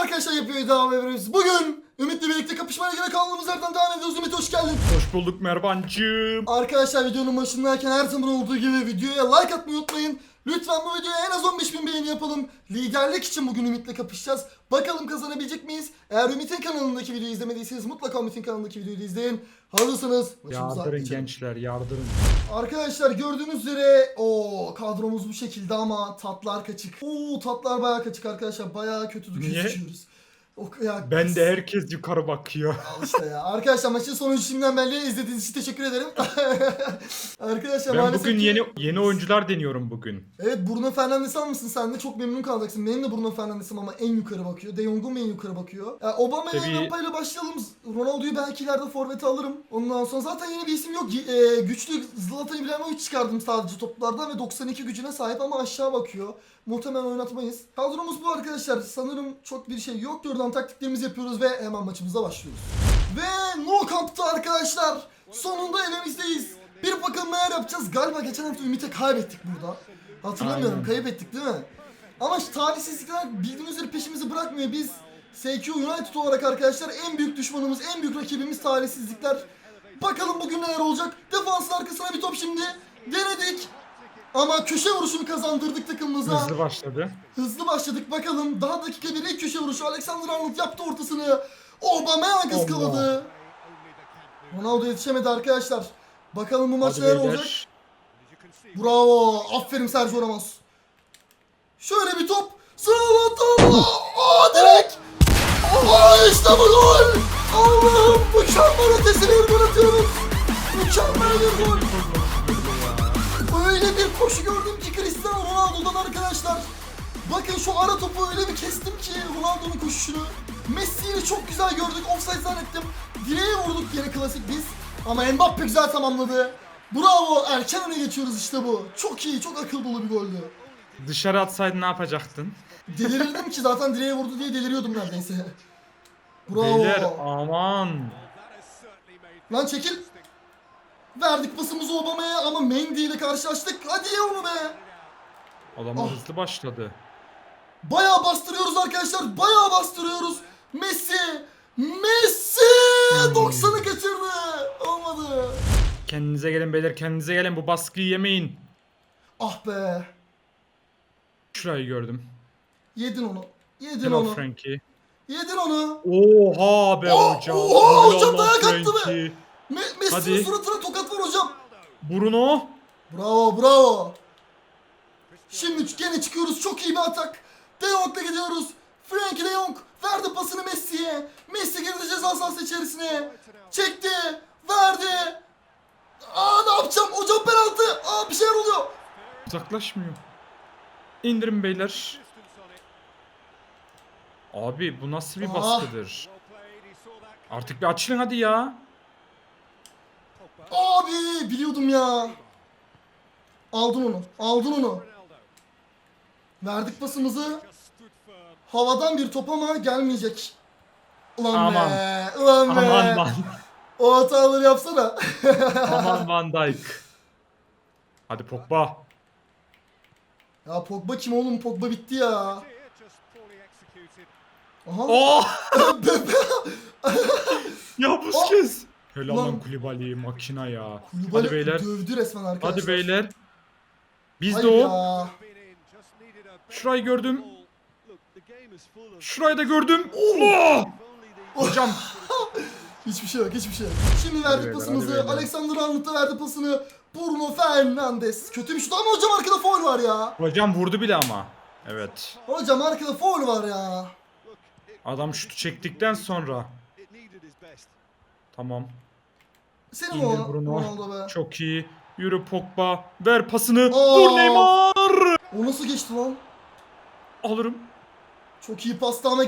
arkadaşlar yapıyor devam ediyoruz. Bugün Ümit'le birlikte kapışmaya göre kaldığımız yerden devam ediyoruz. Ümit hoş geldin. Hoş bulduk Mervancığım. Arkadaşlar videonun başındayken her zaman olduğu gibi videoya like atmayı unutmayın. Lütfen bu videoya en az 15 bin beğeni yapalım. Liderlik için bugün Ümit'le kapışacağız. Bakalım kazanabilecek miyiz? Eğer Ümit'in kanalındaki videoyu izlemediyseniz mutlaka Ümit'in kanalındaki videoyu da izleyin. Hazırsanız başımıza Yardırın geçelim. gençler yardırın. Arkadaşlar gördüğünüz üzere o kadromuz bu şekilde ama tatlar kaçık. Oo tatlar bayağı kaçık arkadaşlar. Bayağı kötü Niye? gözüküyoruz. O, ya, Ben de herkes yukarı bakıyor. Al işte ya. Arkadaşlar maçın sonucu şimdiden belli. İzlediğiniz için teşekkür ederim. arkadaşlar Ben maalesef bugün ki- yeni yeni oyuncular deniyorum bugün. Evet Bruno Fernandes almışsın sen de çok memnun kalacaksın. Benim de Bruno Fernandes'im ama en yukarı bakıyor. De Jong'um en yukarı bakıyor. Yani Obama ile. Lampa ile başlayalım. Ronaldo'yu belki ileride forvete alırım. Ondan sonra zaten yeni bir isim yok. E, güçlü Zlatan İbrahimovic çıkardım sadece toplardan ve 92 gücüne sahip ama aşağı bakıyor. Muhtemelen oynatmayız. Kadromuz bu arkadaşlar. Sanırım çok bir şey yok. Oradan taktiklerimizi yapıyoruz ve hemen maçımıza başlıyoruz. Ve No Camp'ta arkadaşlar. Sonunda evimizdeyiz. Bir bakalım neler yapacağız. Galiba geçen hafta Ümit'e kaybettik burada. Hatırlamıyorum. Aynen. Kaybettik değil mi? Ama şu talihsizlikler bildiğiniz üzere peşimizi bırakmıyor. Biz SQ United olarak arkadaşlar en büyük düşmanımız, en büyük rakibimiz talihsizlikler. Bakalım bugün neler olacak. Defansın arkasına bir top şimdi. Denedik. Ama köşe vuruşunu kazandırdık takımımıza. Hızlı başladı. Hızlı başladık bakalım. Daha dakika bir ilk köşe vuruşu. Alexander Arnold yaptı ortasını. Aubameyang ıskaladı. Ronaldo yetişemedi arkadaşlar. Bakalım bu maç neler olacak. Bravo. Aferin Sergio Ramos. Şöyle bir top. Sıralatan. Aa direkt. Aa işte bu gol. Allah'ım mükemmel ötesi bir gol atıyoruz. Mükemmel bir gol. Öyle bir koşu gördüm ki Cristiano Ronaldo'dan arkadaşlar. Bakın şu ara topu öyle bir kestim ki Ronaldo'nun koşuşunu. Messi'yi çok güzel gördük. Offside zannettim. Direğe vurduk yine klasik biz. Ama Mbappe güzel tamamladı. Bravo. Erken öne geçiyoruz işte bu. Çok iyi, çok akıl dolu bir goldü. Dışarı atsaydın ne yapacaktın? Delirirdim ki zaten direğe vurdu diye deliriyordum neredeyse. Bravo. Beyler aman. Lan çekil. Verdik pasımızı Obama'ya ama Mendy ile karşılaştık. Hadi ye onu be. Adamlar Oh. hızlı başladı. Bayağı bastırıyoruz arkadaşlar. Bayağı bastırıyoruz. Messi. Messi. Hmm. 90'ı kaçırdı. Olmadı. Kendinize gelin beyler kendinize gelin bu baskıyı yemeyin. Ah be. Şurayı gördüm. Yedin onu. Yedin Helal onu. Frankie. Yedin onu. Oha be Oh, hocam. oha hocam, lan dayak attı be. Frankie. Me- Messi'nin Hadi. suratına. Bruno. Bravo bravo. Şimdi gene çıkıyoruz. Çok iyi bir atak. De Jong'la gidiyoruz. Frankie De Jong verdi pasını Messi'ye. Messi girdi ceza sahası içerisine. Çekti. Verdi. Aa ne yapacağım? Hocam penaltı. Aa bir şeyler oluyor. Uzaklaşmıyor. İndirin beyler. Abi bu nasıl bir Ah. baskıdır? Artık bir açılın hadi ya. Abi biliyordum ya. Aldın onu. Aldın onu. Verdik pasımızı. Havadan bir top ama gelmeyecek. Ulan Aman. be. Ulan be. Aman Van. O hataları yapsana. Aman Van Dijk. Hadi Pogba. ya Pogba kim oğlum? Pogba bitti ya. Aha. Oh! ya Busquets. Helal Ulan. lan Kulibali makina ya. Kulübali Hadi beyler. dövdü resmen arkadaşlar. Hadi beyler. Biz Hayır de o. ya. Şurayı gördüm. Şurayı da gördüm. Oh! Hocam Hiçbir şey yok, hiçbir şey yok. Şimdi verdik beyler, pasımızı. hadi beyler. Alexander Arnold da verdi pasını. Bruno Fernandes. Kötü bir şut ama hocam arkada foul var ya. hocam vurdu bile ama. Evet. Hocam arkada foul var ya. Adam şutu çektikten sonra. Tamam. Senin İndir o Bruno. Ronaldo be. Çok iyi. Yürü Pogba. Ver pasını. Oo. Vur Neymar. O nasıl geçti lan? Alırım. Çok iyi pasta ama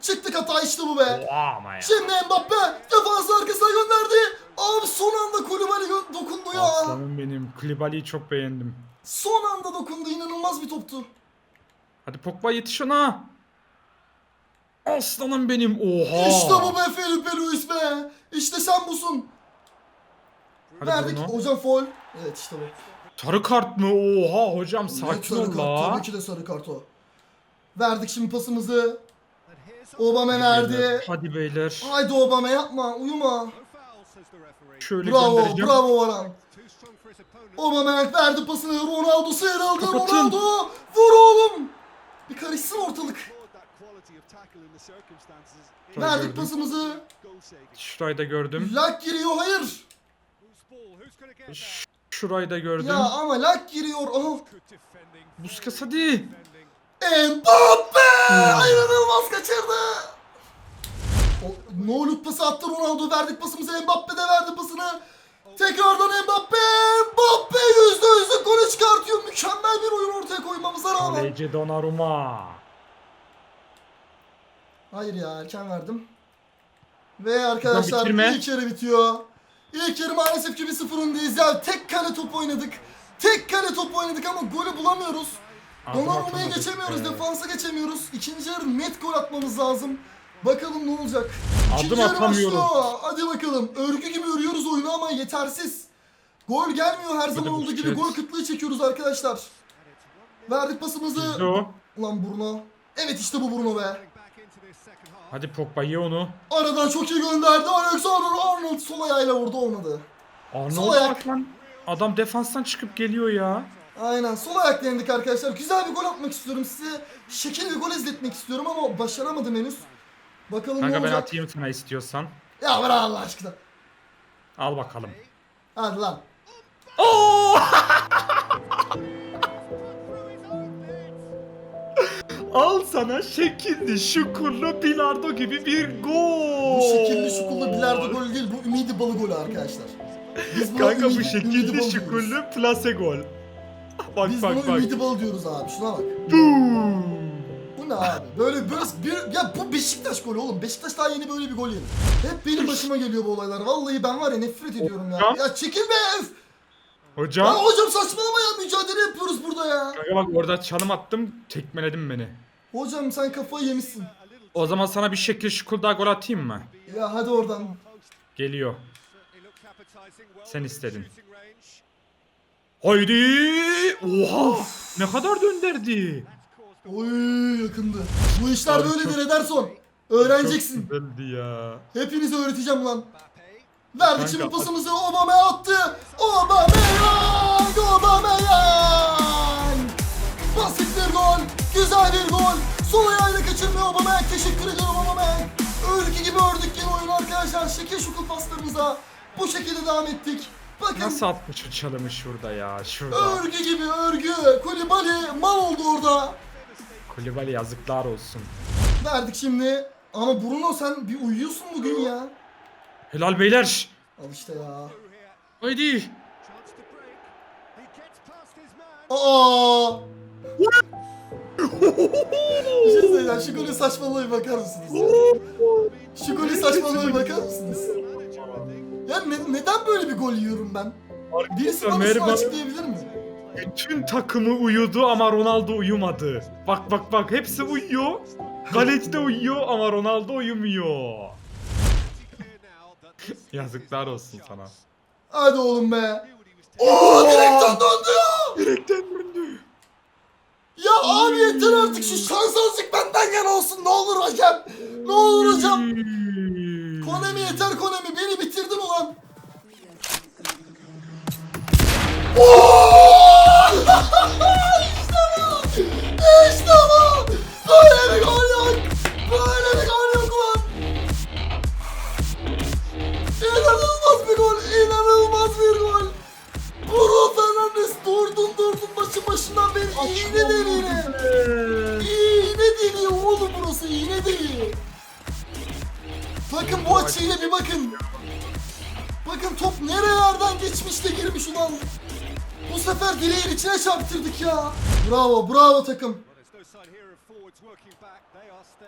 çıktık hata işte bu be. Oha ama ya. Şimdi Mbappe defansı arkasına gönderdi. Abi son anda Kulübali dokundu ya. Aslanım benim. Klibali'yi çok beğendim. Son anda dokundu. inanılmaz bir toptu. Hadi Pogba yetiş ona. Aslanım benim. Oha. İşte bu be Felipe Luis be. İşte sen busun. Hadi Verdik. Bruno. Hocam foul. Evet işte bu. Sarı kart mı? Oha hocam Net sakin sarı ol kart. la. Tabii ki de sarı kart o. Verdik şimdi pasımızı. Obama verdi. Hadi beyler. Haydi Obama yapma uyuma. Şöyle Bravo göndereceğim. bravo Varan. Obama verdi pasını Ronaldo sıyrıldı Kapatın. Ronaldo. Vur oğlum. Bir karışsın ortalık. Verdik gördüm. pasımızı. Şurayı da gördüm. Lak giriyor hayır. Ş- Şurayı da gördüm. Ya ama lak giriyor. Aha. Busquets hadi. Mbappe! İnanılmaz kaçırdı. O, no look pası attı Ronaldo verdik pasımızı Mbappe de verdi pasını. Tekrardan Mbappe! Mbappe yüzde yüzlük golü çıkartıyor. Mükemmel bir oyun ortaya koymamıza rağmen. Kaleci Donnarumma. Hayır ya erken verdim. Ve arkadaşlar bitirme. ilk yarı bitiyor. İlk yarı maalesef ki 1-0 öndeyiz ya. Tek kale top oynadık. Tek kale top oynadık ama golü bulamıyoruz. Adım Donnarumma'ya geçemiyoruz, be. defansa geçemiyoruz. İkinci yarı net gol atmamız lazım. Bakalım ne olacak. Adım İkinci yarı atamıyorum. başlıyor. Hadi bakalım. Örgü gibi örüyoruz oyunu ama yetersiz. Gol gelmiyor her zaman olduğu gibi. Gol kıtlığı çekiyoruz arkadaşlar. Verdik pasımızı. Lan Bruno. Evet işte bu Bruno be. Hadi Pogba ye onu. Aradan çok iyi gönderdi. Alexander Arnold sol ayağıyla vurdu olmadı. Sol Arnold ayak. bak lan. Adam defanstan çıkıp geliyor ya. Aynen sol ayak yendik arkadaşlar. Güzel bir gol atmak istiyorum size. Şekil bir gol izletmek istiyorum ama başaramadım henüz. Bakalım ne Kanka ben olacak. atayım sana istiyorsan. Ya bırak Allah aşkına. Al bakalım. Hadi lan. Oo! Al sana şekilli şukurlu bilardo gibi bir gol. Bu şekilli şukullu bilardo golü değil. Bu ümidi balı golü arkadaşlar. Biz buna Kanka bu ümidi- ümidi şekilli şukurlu plase gol. Bak Biz bak buna bak. ümidi balı diyoruz abi. Şuna bak. Boom. Bu ne abi? Böyle böyle bir ya bu Beşiktaş golü oğlum. Beşiktaş daha yeni böyle bir gol yedi. Hep benim başıma geliyor bu olaylar. Vallahi ben var ya nefret ediyorum ya. Ya çekil be. Üf! Ya Hocam. hocam saçmalama ya mücadele yapıyoruz burada ya. Kanka bak orada çalım attım tekmeledin beni. Hocam sen kafayı yemişsin. O zaman sana bir şekil şukul daha gol atayım mı? Ya hadi oradan. Geliyor. Sen istedin. Haydi! Oha! Ne kadar dönderdi? Oy yakındı. Bu işler Abi böyledir çok- Ederson. Öğreneceksin. Çok ya. Hepinize öğreteceğim lan. Verdik şimdi pasımızı Obama'ya attı. Aubameyang! Aubameyang! Basit bir gol. Güzel bir gol. Sol ayağıyla kaçırmıyor Aubameyang. Teşekkür ediyorum Aubameyang. Örgü gibi ördük yine oyunu arkadaşlar. Şekil şukul paslarımıza. Bu şekilde devam ettik. Bakın Nasıl atmış o çalımı şurada ya? Şurada. örgü gibi örgü. Kulibali mal oldu orada. Kulübali yazıklar olsun. Verdik şimdi. Ama Bruno sen bir uyuyorsun bugün ya. Helal beyler. Al işte ya. Haydi. Aa! bir şey söyleyeceğim. Şu golün saçmalığına bir bakar mısınız? ya? Şu golün saçmalığına bir bakar mısınız? Ya ne- neden böyle bir gol yiyorum ben? Birisi bana şunu Merhaba. açıklayabilir mi? Bütün takımı uyudu ama Ronaldo uyumadı. Bak bak bak hepsi uyuyor. Kaleci de uyuyor ama Ronaldo uyumuyor. Yazıklar olsun sana. Hadi oğlum be. Oo direkten döndü ya. Direkten döndü. Ya abi yeter artık şu şans azıcık benden yana olsun ne olur hocam. Ne olur hocam. Konemi yeter Konemi beni bitirdin ulan. Oo! Bravo bravo takım.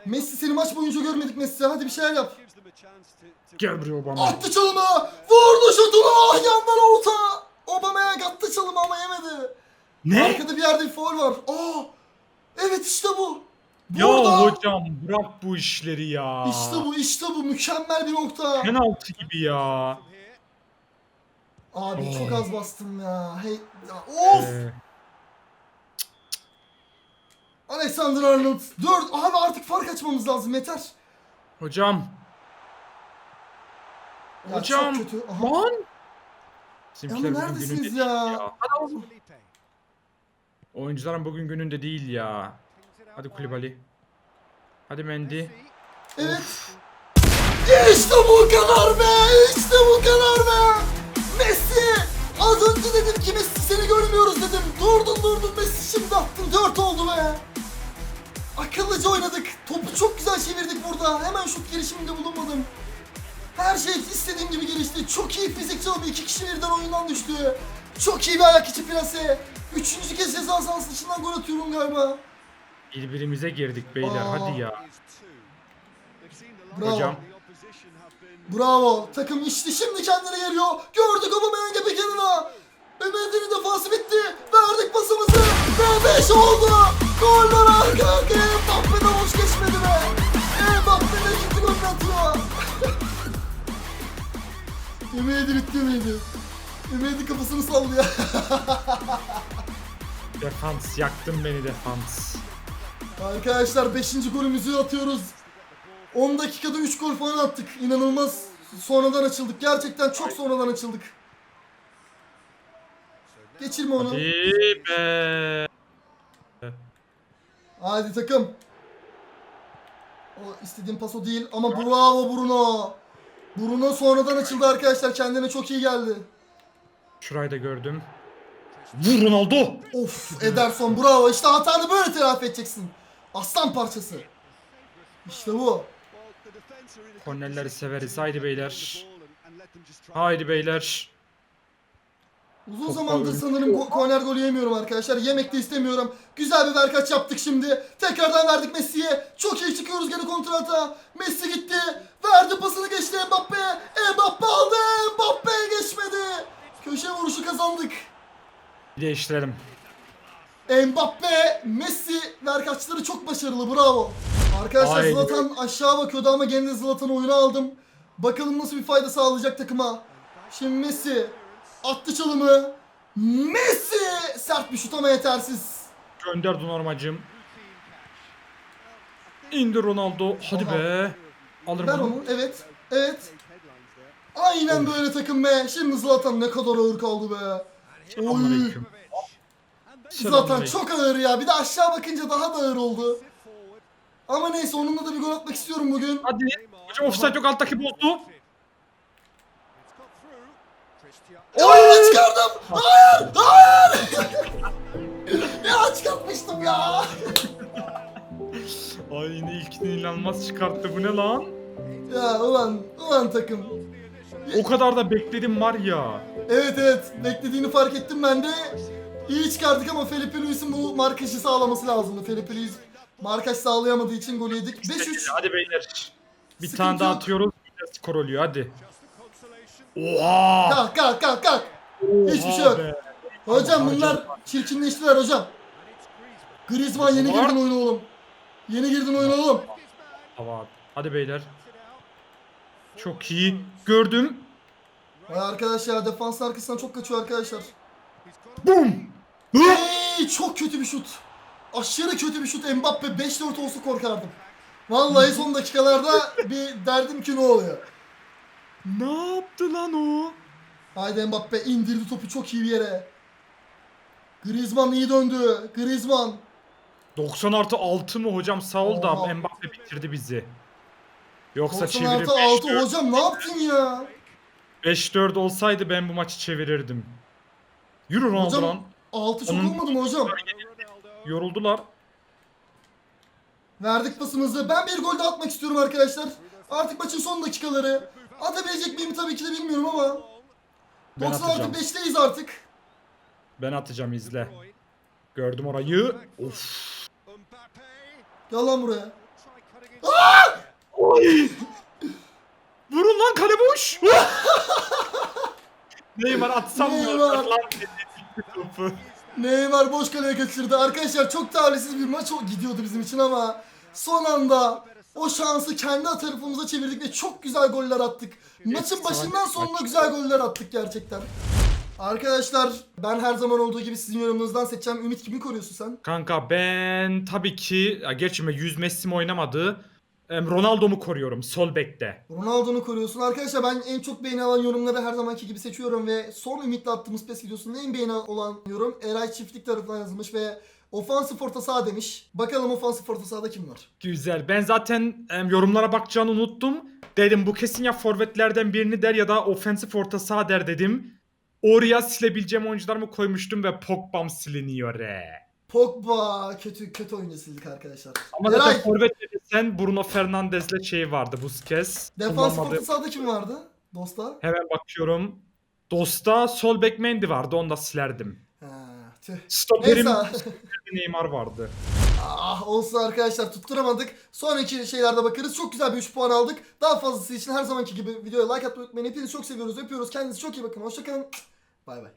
Messi seni maç boyunca görmedik Messi. Hadi bir şeyler yap. Gel buraya Obama. Attı çalımı. Vurdu şutunu. Ah yandan orta. Aubameyang attı çalımı ama yemedi. Ne? Arkada bir yerde bir foul var. Aa! Evet işte bu. Ya Burada. hocam bırak bu işleri ya. İşte bu, işte bu mükemmel bir nokta. Penaltı gibi ya. Abi Oh. çok az bastım ya. Hey, ya of! Ee, Alexander Arnold 4. Abi artık fark açmamız lazım yeter. Hocam. Ya Hocam. Çok kötü. Aha. Lan. Ya Bizimkiler bugün neredesiniz gününde ya? değil ya. Hadi oğlum. Oyuncuların bugün gününde değil ya. Hadi Kulibali. Hadi Mendy. Evet. İşte bu kadar be! İşte bu kadar be! Messi! Az önce dedim ki Messi seni görmüyoruz dedim. Durdun durdun Messi şimdi attın. 4 oldu be! Akıllıca oynadık. Topu çok güzel çevirdik burada. Hemen şut girişiminde bulunmadım. Her şey istediğim gibi gelişti. Çok iyi fizik çalımı. iki kişi birden oyundan düştü. Çok iyi bir ayak içi plase. Üçüncü kez ceza sahası dışından gol atıyorum galiba. Birbirimize girdik beyler Aa. hadi ya. Bravo. Hocam. Bravo. Takım işte şimdi kendine geliyor. Gördük Aubameyang'e bir kenara. Ömer'in defansı bitti. Verdik pasımızı. Ve 5 oldu. Goller arka arkaya. Atıyor. Ümidi bitti Ümidi. Ümidi kafasını sallıyor. Defans yaktın beni defans. Arkadaşlar 5. golümüzü atıyoruz. 10 dakikada 3 gol falan attık. İnanılmaz. Sonradan açıldık. Gerçekten çok sonradan açıldık. Geçirme onu. Hadi be. Hadi takım. O istediğim pas o değil ama bravo Bruno. Bruno sonradan açıldı arkadaşlar. Kendine çok iyi geldi. Şurayı da gördüm. Vur Ronaldo. Of Ederson bravo. İşte hatanı böyle telafi edeceksin. Aslan parçası. İşte bu. Kornerleri severiz. Haydi beyler. Haydi beyler. Uzun Çok zamandır sanırım go- korner golü yemiyorum arkadaşlar. Yemek de istemiyorum. Güzel bir verkaç yaptık şimdi. Tekrardan verdik Messi'ye. Çok iyi çıkıyoruz gene kontrata. Messi gitti. Verdi pasını geçti Mbappe'ye. Mbappe aldı. Mbappe'ye geçmedi. Köşe vuruşu kazandık. Değiştirelim. Mbappe, Messi verkaçları çok başarılı. Bravo. Arkadaşlar Haydi. Zlatan aşağı bakıyordu ama gene Zlatan'ı oyuna aldım. Bakalım nasıl bir fayda sağlayacak takıma. Şimdi Messi attı çalımı. Messi sert bir şut ama yetersiz. Gönder Donnaruma'cığım. İndir Ronaldo. Hadi Aha. be. Alır Ver bunu. onu. Evet. Evet. Aynen böyle takım be. Şimdi Zlatan ne kadar ağır kaldı be. Selamünaleyküm. Zlatan çok ağır ya. Bir de aşağı bakınca daha da ağır oldu. Ama neyse onunla da bir gol atmak istiyorum bugün. Hadi. Hocam offside yok alttaki bozdu. Oy çıkardım. Hayır, hayır. ya çıkartmıştım ya. Ay yine ilkini inanılmaz çıkarttı. Bu ne lan? Ya ulan, ulan takım. O kadar da bekledim var ya. Evet evet, beklediğini fark ettim ben de. İyi çıkardık ama Felipe Luis'in bu markajı sağlaması lazımdı. Felipe Luis markaj sağlayamadığı için gol yedik. 5-3. Hadi beyler. Bir Sıkıntı tane daha yok. atıyoruz. Skor oluyor hadi. Oha! Kalk kalk kalk kalk. Hiçbir şey yok. be. Hocam bunlar çirkinleştiler hocam. Griezmann yeni girdin oyuna oğlum. Yeni girdin oyuna oğlum. Hava. Hadi beyler. Çok iyi. Gördüm. Vay arkadaş ya defans arkasından çok kaçıyor arkadaşlar. Bum! Ey çok kötü bir şut. Aşırı kötü bir şut. Mbappe 5-4 olsa korkardım. Vallahi son dakikalarda bir derdim ki ne oluyor. Ne yaptı lan o? Haydi Mbappe indirdi topu çok iyi bir yere. Griezmann iyi döndü. Griezmann. 90 artı 6 mı hocam? Sağ ol Oha. da Mbappe bitirdi bizi. Yoksa 90 çevirip artı 6 5-4 hocam ne yaptın ya? 5-4 olsaydı ben bu maçı çevirirdim. Yürü Ronaldo Hocam lan. 6 çok Onun- olmadı mı hocam? Yoruldular. Verdik pasımızı. Ben bir gol daha atmak istiyorum arkadaşlar. Artık maçın son dakikaları. Atabilecek miyim tabii ki de bilmiyorum ama. Ben 90 artı atacağım. 5'teyiz artık. Ben atacağım izle. Gördüm orayı. Of. Gel lan buraya. Vurun lan kale boş. Neymar atsam mı? Neymar. Lan topu. Neymar boş kaleye kaçırdı. Arkadaşlar çok talihsiz bir maç gidiyordu bizim için ama son anda o şansı kendi tarafımıza çevirdik ve çok güzel goller attık. Maçın başından sonuna güzel goller attık gerçekten. Arkadaşlar ben her zaman olduğu gibi sizin yorumlarınızdan seçeceğim. Ümit kimi koruyorsun sen? Kanka ben tabii ki ya gerçi 100 Messi mi oynamadı. Em, Ronaldo'mu koruyorum sol bekte. Ronaldo'nu koruyorsun. Arkadaşlar ben en çok beğeni alan yorumları her zamanki gibi seçiyorum ve son Ümit'le attığımız PES videosunun en beğeni olan yorum Eray Çiftlik tarafından yazılmış ve ofansif orta saha demiş. Bakalım ofansif orta sahada kim var? Güzel. Ben zaten em, yorumlara bakacağını unuttum. Dedim bu kesin ya forvetlerden birini der ya da ofensif orta saha der dedim. Oraya silebileceğim oyuncularımı koymuştum ve Pogba'm siliniyor re. Pogba kötü kötü oyuncu sildik arkadaşlar. Ama Eray zaten forvet sen Bruno Fernandes'le şey vardı Busquets. defansif Kullanmadı. orta sahada kim vardı? Dosta? Hemen bakıyorum. Dosta sol bek Mendy vardı onu da silerdim. Tüh. Stoperim Neyse. Neymar vardı. Ah olsun arkadaşlar tutturamadık. Sonraki şeylerde bakarız. Çok güzel bir 3 puan aldık. Daha fazlası için her zamanki gibi videoya like atmayı unutmayın. Hepinizi çok seviyoruz, öpüyoruz. Kendinize çok iyi bakın. Hoşçakalın. Bay bay.